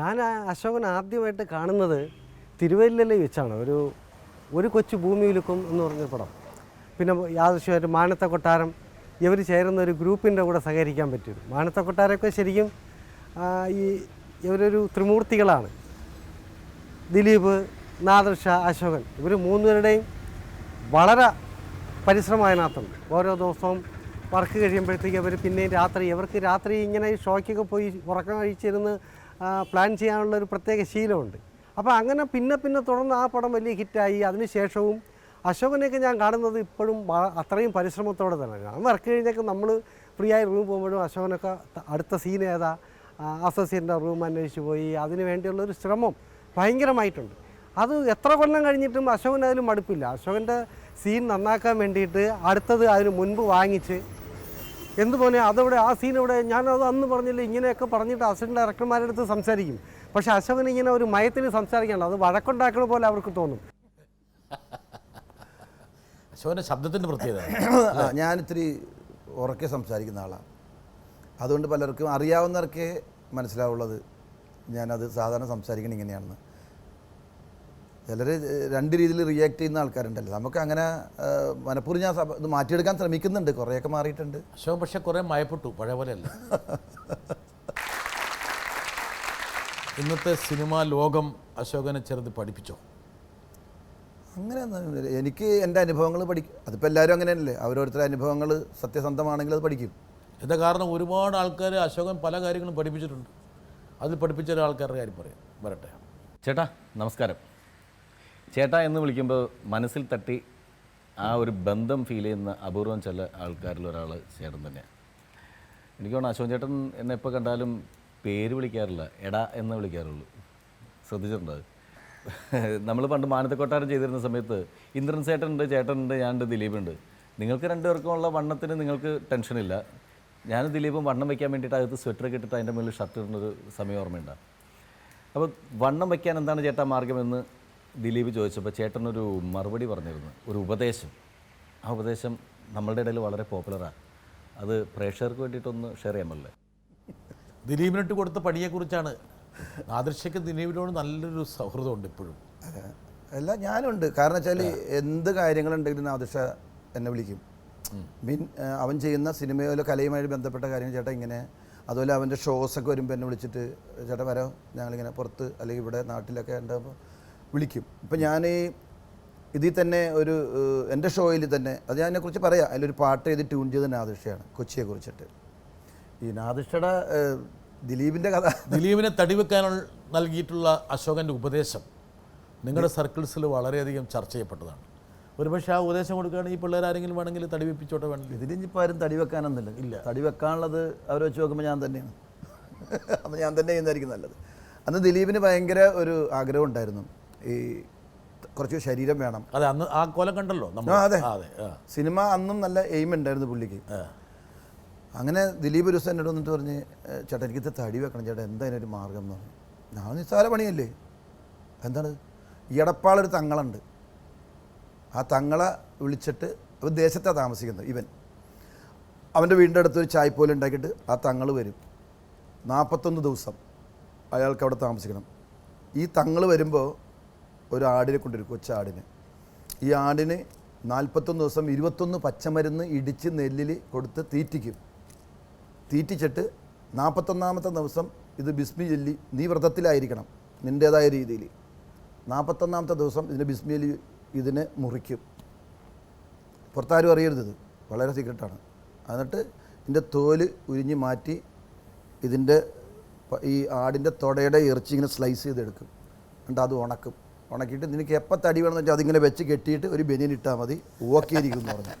ഞാൻ അശോകൻ ആദ്യമായിട്ട് കാണുന്നത് തിരുവല്ലയിൽ വെച്ചാണ്. ഒരു ഒരു കൊച്ചു ഭൂമിയിലുക്കും എന്ന് പറഞ്ഞ പടം. പിന്നെ യാദൃശ്യമായിട്ട് മാനത്ത കൊട്ടാരം ഇവർ ചേരുന്ന ഒരു ഗ്രൂപ്പിന്റെ കൂടെ സഹകരിക്കാൻ പറ്റും മാനത്ത കൊട്ടാരമൊക്കെ ശരിക്കും ഈ ഇവരൊരു ത്രിമൂർത്തികളാണ്. ദിലീപ് നാദർഷ അശോകൻ ഇവർ മൂന്നുപേരുടെയും വളരെ പരിശ്രമമായതിനകത്തുണ്ട് ഓരോ ദിവസവും വർക്ക് കഴിയുമ്പോഴത്തേക്ക് അവർ പിന്നെയും രാത്രി ഇവർക്ക് രാത്രി ഇങ്ങനെ ഷോയ്ക്കൊക്കെ പോയി ഉറക്കം കഴിച്ചിരുന്ന് പ്ലാൻ ചെയ്യാനുള്ള ഒരു പ്രത്യേക ശീലമുണ്ട്. അപ്പോൾ അങ്ങനെ പിന്നെ പിന്നെ തുടർന്ന് ആ പടം വലിയ ഹിറ്റായി. അതിനുശേഷവും അശോകനെയൊക്കെ ഞാൻ കാണുന്നത് ഇപ്പോഴും അത്രയും പരിശ്രമത്തോടെ തന്നെ ഞാൻ വർക്ക് കഴിഞ്ഞൊക്കെ നമ്മൾ ഫ്രീ ആയി റൂം പോകുമ്പോഴും അശോകനൊക്കെ അടുത്ത സീൻ ഏതാ? അസോസിയന്റെ റൂം അന്വേഷിച്ച് പോയി. അതിന് വേണ്ടിയുള്ള ഒരു ശ്രമം ഭയങ്കരമായിട്ടുണ്ട്. അത് എത്ര കൊല്ലം കഴിഞ്ഞിട്ടും അശോകൻ അതിൽ മടുപ്പില്ല അശോകന്റെ സീൻ നന്നാക്കാൻ വേണ്ടിയിട്ട് അടുത്തത് അതിന് മുൻപ് വാങ്ങിച്ച് എന്ത് പോലെ അതവിടെ? ആ സീൻ അവിടെ ഞാനത് അന്ന് പറഞ്ഞില്ല ഇങ്ങനെയൊക്കെ പറഞ്ഞിട്ട് അസിസ്റ്റന്റ് ഡയറക്ടർമാരുടെ അടുത്ത് സംസാരിക്കും. പക്ഷേ അശോകൻ ഇങ്ങനെ ഒരു മയത്തിന് സംസാരിക്കണം അത് വഴക്കുണ്ടാക്കണ പോലെ അവർക്ക് തോന്നും. അശോകന്റെ ശബ്ദത്തിന്റെ പ്രത്യേകത. ഞാൻ ഇത്തിരി ഉറക്കെ സംസാരിക്കുന്ന ആളാണ് അതുകൊണ്ട് പലർക്കും അറിയാവുന്നവർക്കേ മനസ്സിലാവുള്ളത് ഞാനത് സാധാരണ സംസാരിക്കണം ഇങ്ങനെയാണെന്ന്. ചിലർ രണ്ട് രീതിയിൽ റിയാക്ട് ചെയ്യുന്ന ആൾക്കാരുണ്ടല്ലോ. നമുക്ക് അങ്ങനെ മനഃപൂർവം ഞാൻ ഇത് മാറ്റിയെടുക്കാൻ ശ്രമിക്കുന്നുണ്ട്. കുറേയൊക്കെ മാറിയിട്ടുണ്ട്. അശോകൻ പക്ഷേ കുറേ മയപ്പെട്ടു. പഴയ പോലെയല്ല. ഇന്നത്തെ സിനിമാ ലോകം അശോകനെ ചെറുത് പഠിപ്പിച്ചോ? അങ്ങനെ എനിക്ക് എന്റെ അനുഭവങ്ങൾ പഠിക്കും അതിപ്പോൾ എല്ലാവരും അങ്ങനെയല്ലേ? അവരോരുത്തരുടെ അനുഭവങ്ങൾ സത്യസന്ധമാണെങ്കിൽ അത് പഠിക്കും. എന്താ കാരണം? ഒരുപാട് ആൾക്കാർ അശോകൻ പല കാര്യങ്ങളും പഠിപ്പിച്ചിട്ടുണ്ട്. അതിൽ പഠിപ്പിച്ച ഒരാൾക്കാരുടെ കാര്യം പറയാം. വരട്ടെ. ചേട്ടാ നമസ്കാരം. ചേട്ടാ എന്ന് വിളിക്കുമ്പോൾ മനസ്സിൽ തട്ടി ആ ഒരു ബന്ധം ഫീൽ ചെയ്യുന്ന അപൂർവം ചില ആൾക്കാരിൽ ഒരാൾ ചേട്ടൻ തന്നെയാണ് എനിക്ക് തോന്നുന്നു അശോക് ചേട്ടൻ എന്നെ എപ്പോൾ കണ്ടാലും പേര് വിളിക്കാറില്ല. എടാ എന്ന് വിളിക്കാറുള്ളൂ. ശ്രദ്ധിച്ചിട്ടുണ്ടോ? നമ്മൾ പണ്ട് മാനത്തക്കൊട്ടാരം ചെയ്തിരുന്ന സമയത്ത് ഇന്ദ്രൻ ചേട്ടനുണ്ട് ചേട്ടനുണ്ട് ഞാനുണ്ട് ദിലീപുണ്ട്. നിങ്ങൾക്ക് രണ്ടുപേർക്കും ഉള്ള വണ്ണത്തിന് നിങ്ങൾക്ക് ടെൻഷനില്ല ഞാൻ ദിലീപും വണ്ണം വയ്ക്കാൻ വേണ്ടിയിട്ട് അകത്ത് സ്വെറ്റർ കിട്ടിയിട്ട് അതിന്റെ മുകളിൽ ഷർട്ട് ഇടുന്നൊരു സമയം ഓർമ്മയുണ്ടാകും അപ്പോൾ വണ്ണം വയ്ക്കാൻ എന്താണ് ചേട്ടാ മാർഗമെന്ന് ദിലീപ് ചോദിച്ചപ്പോൾ ചേട്ടനൊരു മറുപടി പറഞ്ഞിരുന്നു ഒരു ഉപദേശം. ആ ഉപദേശം നമ്മളുടെ ഇടയിൽ വളരെ പോപ്പുലറാണ് അത് പ്രേക്ഷകർക്ക് വേണ്ടിയിട്ടൊന്ന് ഷെയർ ചെയ്യാമല്ലേ പറ്റില്ലേ? ദിലീപിനിട്ട് കൊടുത്ത പണിയെക്കുറിച്ചാണ്. ആദർശയ്ക്ക് ദിലീപിനോട് നല്ലൊരു സൗഹൃദമുണ്ട് ഇപ്പോഴും. അതെ. അല്ല ഞാനുണ്ട്. കാരണം വെച്ചാൽ എന്ത് കാര്യങ്ങളുണ്ടെങ്കിലും ആദർശ എന്നെ വിളിക്കും. മീൻ അവൻ ചെയ്യുന്ന സിനിമയിലോ കലയുമായി ബന്ധപ്പെട്ട കാര്യങ്ങൾ ചേട്ടാ ഇങ്ങനെ. അതുപോലെ അവന്റെ ഷോസൊക്കെ വരുമ്പോൾ എന്നെ വിളിച്ചിട്ട് ചേട്ടാ വരാം? ഞങ്ങളിങ്ങനെ പുറത്ത് അല്ലെങ്കിൽ ഇവിടെ നാട്ടിലൊക്കെ ഉണ്ടാകുമ്പോൾ വിളിക്കും. ഇപ്പം ഞാൻ ഇതിൽ തന്നെ ഒരു എന്റെ ഷോയിൽ തന്നെ അത് ഞാൻ അതിനെക്കുറിച്ച് പറയാം. അതിലൊരു പാട്ട് എഴുതി ട്യൂൺ ചെയ്ത നാദിഷയാണ് കൊച്ചിയെ കുറിച്ചിട്ട്. ഈ നാദിഷയുടെ ദിലീപിന്റെ കഥ. ദിലീപിനെ തടിവെക്കാൻ നൽകിയിട്ടുള്ള അശോകന്റെ ഉപദേശം നിങ്ങളുടെ സർക്കിൾസിൽ വളരെയധികം ചർച്ച ചെയ്യപ്പെട്ടതാണ്. ഒരുപക്ഷെ ആ ഉപദേശം കൊടുക്കുകയാണെങ്കിൽ ഈ പിള്ളേർ ആരെങ്കിലും വേണമെങ്കിൽ തടി വെപ്പിച്ചോട്ടെ വേണമെങ്കിൽ ഇതിലിപ്പോൾ ആരും തടി വെക്കാനൊന്നുമില്ല ഇല്ല. തടി വെക്കാനുള്ളത് അവർ വെച്ച് നോക്കുമ്പോൾ ഞാൻ തന്നെയാണ്. അപ്പം ഞാൻ തന്നെ ചെയ്യുന്നതായിരിക്കും നല്ലത്. അന്ന് ദിലീപിന് ഭയങ്കര ഒരു ആഗ്രഹം ഉണ്ടായിരുന്നു. ഈ കുറച്ച് ശരീരം വേണം. അതെ അന്ന് ആ കൊലം കണ്ടല്ലോ നമ്മൾ. അതെ. സിനിമ അന്നും നല്ല എയിം ഉണ്ടായിരുന്നു പുള്ളിക്ക്. അങ്ങനെ ദിലീപ് ഒരു ദിവസം എന്നോട് വന്നിട്ട് പറഞ്ഞ് "ഏ, ചേട്ടാ എനിക്കിത് തടി വെക്കണം ചേട്ടാ എന്താ അതിനൊരു മാർഗം എന്ന് പറഞ്ഞു. ഞാൻ നിസ്സാര പണിയല്ലേ? എന്താണ്? എടപ്പാളൊരു തങ്ങളുണ്ട്. ആ തങ്ങളെ വിളിച്ചിട്ട് ദേശത്താണ് താമസിക്കുന്നത് ഇവൻ. അവന്റെ വീടിന്റെ അടുത്ത് ഒരു ചായ്പോല ഉണ്ടാക്കിയിട്ട് ആ തങ്ങൾ വരും. നാൽപ്പത്തൊന്ന് ദിവസം അയാൾക്ക് അവിടെ താമസിക്കണം. ഈ തങ്ങൾ വരുമ്പോൾ ഒരു ആടിനെ കൊണ്ടുവരും കൊച്ചാടിന്. ഈ ആടിന് നാൽപ്പത്തൊന്ന് ദിവസം ഇരുപത്തൊന്ന് പച്ചമരുന്ന് ഇടിച്ച് നെല്ലിൽ കൊടുത്ത് തീറ്റിക്കും. തീറ്റിച്ചിട്ട് നാൽപ്പത്തൊന്നാമത്തെ ദിവസം ഇത് ബിസ്മി ചൊല്ലി നീ വ്രതത്തിലായിരിക്കണം നിന്റേതായ രീതിയിൽ നാൽപ്പത്തൊന്നാമത്തെ ദിവസം ഇതിനെ ബിസ്മി ചൊല്ലി ഇതിനെ മുറിക്കും. പുറത്താരും അറിയരുത് ഇത്. വളരെ സീക്രട്ടാണ്. എന്നിട്ട് ഇതിന്റെ തോൽ ഉരിഞ്ഞ് മാറ്റി ഇതിന്റെ ഈ ആടിന്റെ തുടയുടെ ഇറച്ചി ഇങ്ങനെ സ്ലൈസ് ചെയ്തെടുക്കും. എന്നിട്ട് അത് ഉണക്കും. ഉണക്കിയിട്ട് നിനക്ക് എപ്പോൾ തടി വേണമെന്ന് വെച്ചാൽ അതിങ്ങനെ വെച്ച് കെട്ടിയിട്ട് ഒരു ബനിയൻ ഇട്ടാൽ മതി. ഓക്കെ ഇരിക്കും എന്ന് പറഞ്ഞു.